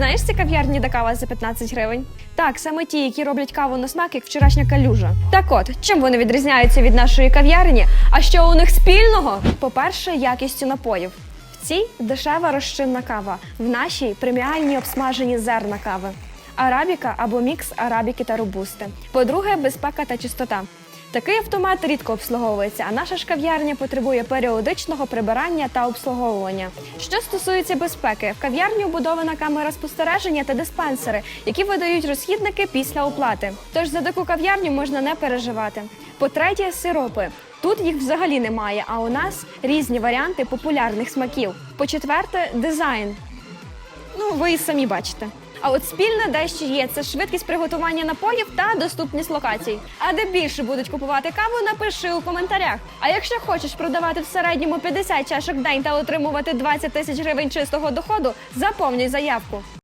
Знаєш ці кав'ярні, де кава за 15 гривень? Так, саме ті, які роблять каву на смак, як вчорашня калюжа. Так от, чим вони відрізняються від нашої кав'ярні? А що у них спільного? По-перше, якістю напоїв. В цій дешева розчинна кава, в нашій преміальні обсмажені зерна кави. Арабіка або мікс арабіки та робусти. По-друге, безпека та чистота. Такий автомат рідко обслуговується, а наша ж кав'ярня потребує періодичного прибирання та обслуговування. Що стосується безпеки, в кав'ярні вбудована камера спостереження та диспенсери, які видають розхідники після оплати. Тож за таку кав'ярню можна не переживати. По-третє, сиропи. Тут їх взагалі немає, а у нас різні варіанти популярних смаків. По-четверте, дизайн. Ну, ви і самі бачите. А от спільне дещо є це швидкість приготування напоїв та доступність локацій. А де більше будуть купувати каву, напиши у коментарях. А якщо хочеш продавати в середньому 50 чашок в день та отримувати 20 тисяч гривень чистого доходу, заповнюй заявку.